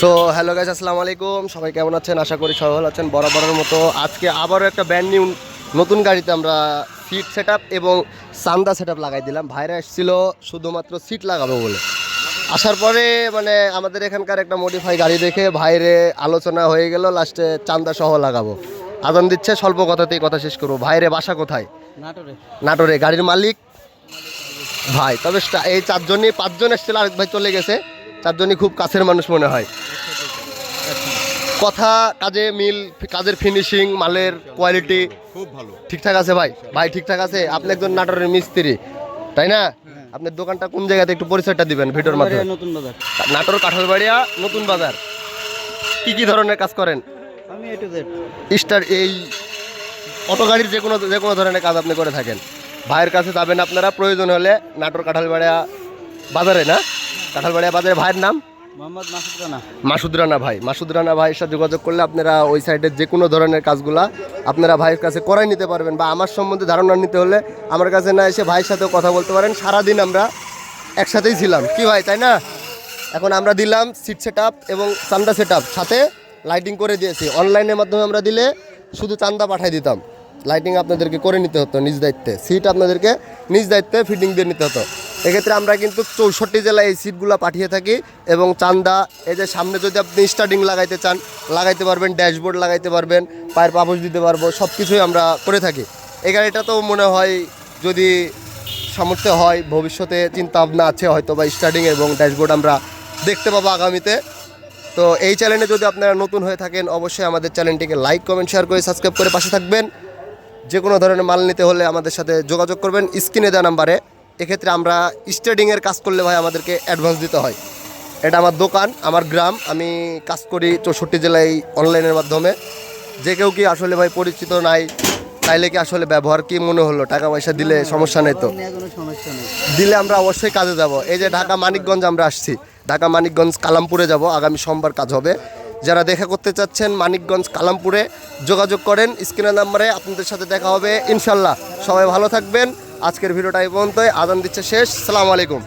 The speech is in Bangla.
সো হ্যালো গাইস আসসালামু আলাইকুম। সবাই কেমন আছেন? আশা করি সবাই ভালো আছেন। বরাবরের মতো আজকে আবারও একটা ব্র্যান্ড নিউ নতুন গাড়িতে আমরা সিট সেট এবং সান্দা সেট লাগাই দিলাম। ভাইরা এসেছিল শুধুমাত্র সিট লাগাবো বলে। আসার পরে মানে আমাদের এখানকার একটা মডিফাই গাড়ি দেখে ভাইরে আলোচনা হয়ে গেল লাস্টে চান্দা সহ লাগাবো। আদান দিচ্ছে স্বল্প কথাতেই কথা শেষ করব। ভাইরে বাসা কোথায়? নাটোরে। নাটোরে। গাড়ির মালিক? ভাই তবে এই চারজনই পাঁচজন এসেছিল আরেক ভাই চলে গেছে। চারজনই খুব কাছের মানুষ মনে হয়। কথা কাজে মিল কাজের ফিনিশিং মালের কোয়ালিটি খুব ভালো। ঠিকঠাক আছে ভাই? ভাই ঠিকঠাক আছে? আপনি একজন নাটোরের মিস্ত্রি তাই না? আপনার দোকানটা কোন জায়গাতে? একটু পরিচয়টা দিবেন ভিডিওর মাধ্যমে। নতুন বাজার। নাটোর কাঁঠালবাড়িয়া নতুন বাজার। কি কি ধরনের কাজ করেন? আমি এ টু জেড স্টার এই অটো গাড়ির যে কোনো যে কোনো ধরনের কাজ আপনি করে থাকেন। ভাইয়ের কাছে যাবেন আপনারা প্রয়োজন হলে নাটোর কাঁঠালবাড়িয়া বাজারে না? কাঁঠালবাড়িয়া বাজারে ভাইয়ের নাম? মোহাম্মদ মাসুদ রানা। মাসুদ রানা ভাই। মাসুদ রানা ভাইয়ের সাথে যোগাযোগ করলে আপনারা ওই সাইডের যে কোনো ধরনের কাজগুলা আপনারা ভাইয়ের কাছে করাই নিতে পারবেন বা আমার সম্বন্ধে ধারণা নিতে হলে আমার কাছে না এসে ভাইয়ের সাথেও কথা বলতে পারেন। সারাদিন আমরা একসাথেই ছিলাম। কি ভাই তাই না? এখন আমরা দিলাম সিট সেট এবং চান্দা সেট সাথে লাইটিং করে দিয়েছি। অনলাইনের মাধ্যমে আমরা দিলে শুধু চান্দা পাঠাই দিতাম। লাইটিং আপনাদেরকে করে নিতে হতো নিজ দায়িত্বে। সিট আপনাদেরকে নিজ দায়িত্বে ফিটিং দিয়ে নিতে হতো। এক্ষেত্রে আমরা কিন্তু চৌষট্টি জেলায় এই সিটগুলো পাঠিয়ে থাকি এবং চান্দা, এই যে সামনে যদি আপনি স্টার্টিং লাগাইতে চান, লাগাইতে পারবেন ড্যাশবোর্ড লাগাইতে পারবেন, পায়ের পাপোশ দিতে পারব সব কিছুই আমরা করে থাকি। এই গাড়িটা তো মনে হয় যদি সামর্থ্য হয়, ভবিষ্যতে চিন্তা ভাবনা আছে হয়তো বা স্টার্টিং এবং ড্যাশবোর্ড আমরা দেখতে পাবো আগামীতে। তো এই চ্যানেলে যদি আপনারা নতুন হয়ে থাকেন, অবশ্যই আমাদের চ্যানেলটিকে লাইক কমেন্ট শেয়ার করে সাবস্ক্রাইব করে পাশে থাকবেন। যে কোনো ধরনের মাল নিতে হলে আমাদের সাথে যোগাযোগ করবেন। স্ক্রিনে দেওয়া নাম্বারে। এক্ষেত্রে আমরা স্টেডিংয়ের কাজ করলে ভাই আমাদেরকে অ্যাডভান্স দিতে হয়। এটা আমার দোকান আমার গ্রাম। আমি কাজ করি চৌষট্টি জেলায় অনলাইনের মাধ্যমে। যে কেউ কি আসলে ভাই পরিচিত নাই তাইলে কি আসলে ব্যবহার কি মনে হলো? টাকা পয়সা দিলে সমস্যা নেই তো? দিলে আমরা অবশ্যই কাজে যাব। এই যে ঢাকা মানিকগঞ্জ আমরা আসছি। ঢাকা মানিকগঞ্জ কালামপুরে যাব। আগামী সোমবার কাজ হবে। যারা দেখা করতে চাচ্ছেন মানিকগঞ্জ কালামপুরে যোগাযোগ করেন। স্ক্রিনের নাম্বারে আপনাদের সাথে দেখা হবে। ইনশাল্লাহ। সবাই ভালো থাকবেন। আজকের ভিডিওটা এই পর্যন্তই। আদান দিচ্ছে শেষ। সালাম আলাইকুম।